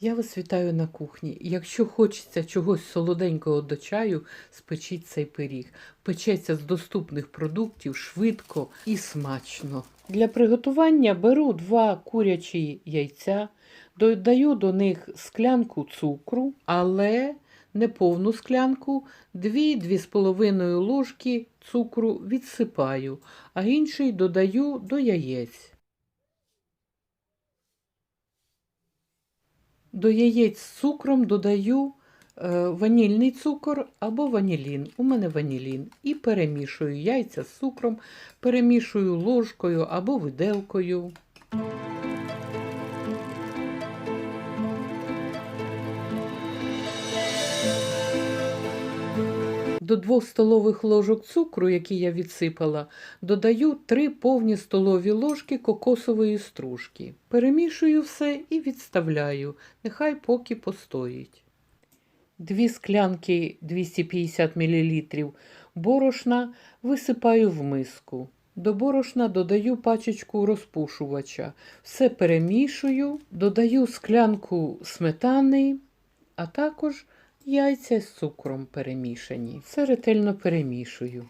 Я вас вітаю на кухні. Якщо хочеться чогось солоденького до чаю, спечіть цей пиріг. Печеться з доступних продуктів швидко і смачно. Для приготування беру два курячі яйця, додаю до них склянку цукру, але не повну склянку, 2-2,5 ложки цукру відсипаю, а інший додаю до яєць. До яєць з цукром додаю е, ванільний цукор або ванілін. У мене ванілін. І перемішую яйця з цукром, перемішую ложкою або виделкою. До 2 столових ложок цукру, які я відсипала, додаю 3 повні столові ложки кокосової стружки. Перемішую все і відставляю, нехай поки постоїть. Дві склянки 250 мл борошна висипаю в миску. До борошна додаю пачечку розпушувача. Все перемішую, додаю склянку сметани, а також яйця з цукром перемішані. Все ретельно перемішую.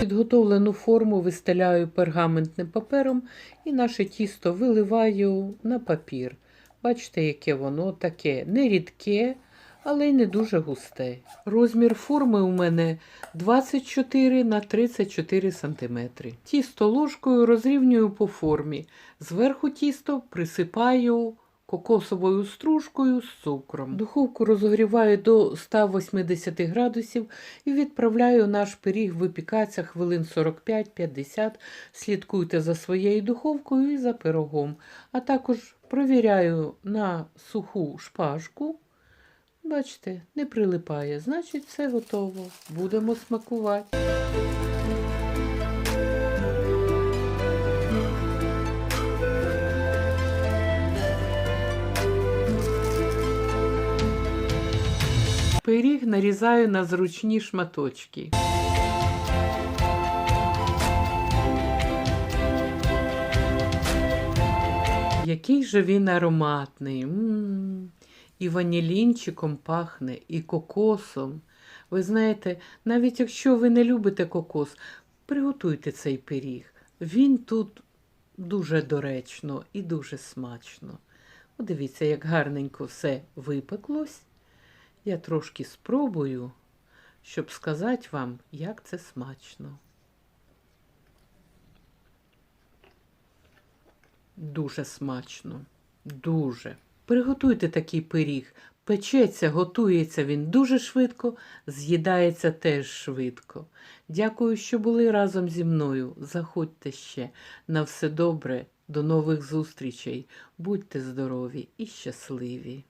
Підготовлену форму вистеляю пергаментним папером і наше тісто виливаю на папір. Бачите, яке воно таке не рідке, але й не дуже густе. Розмір форми у мене 24 на 34 см. Тісто ложкою розрівнюю по формі. Зверху тісто присипаю кокосовою стружкою з цукром. Духовку розогріваю до 180 градусів і відправляю наш пиріг випікатися хвилин 45-50. Слідкуйте за своєю духовкою і за пирогом. А також провіряю на суху шпажку. Бачите, не прилипає, значить все готово. Будемо смакувати. Пиріг нарізаю на зручні шматочки. Який же він ароматний. М-м-м. І ванілінчиком пахне, і кокосом. Ви знаєте, навіть якщо ви не любите кокос, приготуйте цей пиріг. Він тут дуже доречно і дуже смачно. От дивіться, як гарненько все випеклось. Я трошки спробую, щоб сказати вам, як це смачно. Дуже смачно. Дуже. Приготуйте такий пиріг. Печеться, готується він дуже швидко, з'їдається теж швидко. Дякую, що були разом зі мною. Заходьте ще. На все добре. До нових зустрічей. Будьте здорові і щасливі!